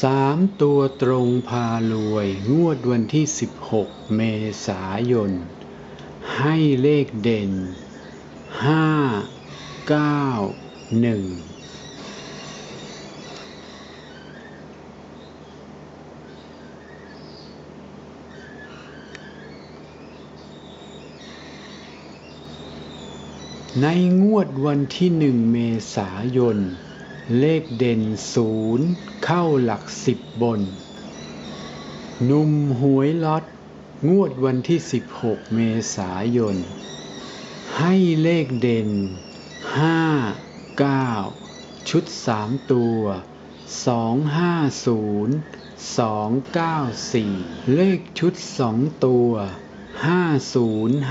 สามตัวตรงพารวย งวดวันที่ 16 เมษายน ให้เลขเด่น 5 9 1ในงวดวันที่หนึ่งเมษายน เลขเด่นศูนย์เข้าหลักสิบบน นุ่มหวยล็อต งวดวันที่ 16 เมษายน ให้เลขเด่น 5 9 ชุด 3 ตัว 250 294 เลขชุด 2 ตัว50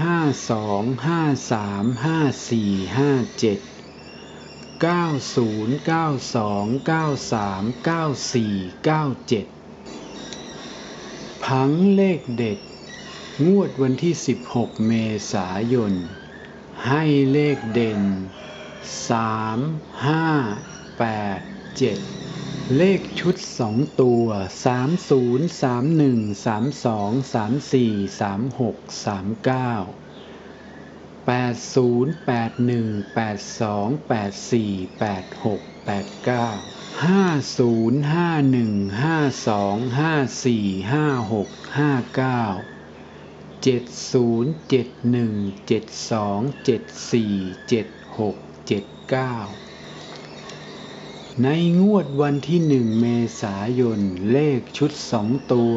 52 53 54 57 90 92 93 94 97ผังเลขเด็ด งวดวันที่ 16 เมษายน ให้เลขเด่น 3 5 8 7 เลขชุด 2 ตัว 30 31 32 34 36 39 80 81 82 84 86 89 50 51 52 54 56 59 70 71 72 74 76 79 ในงวดวันที่หนึ่งเมษายน เลขชุดสองตัว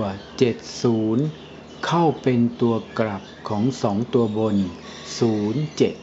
70 เข้าเป็นตัวกลับของสองตัวบน ศูนย์เจ็ด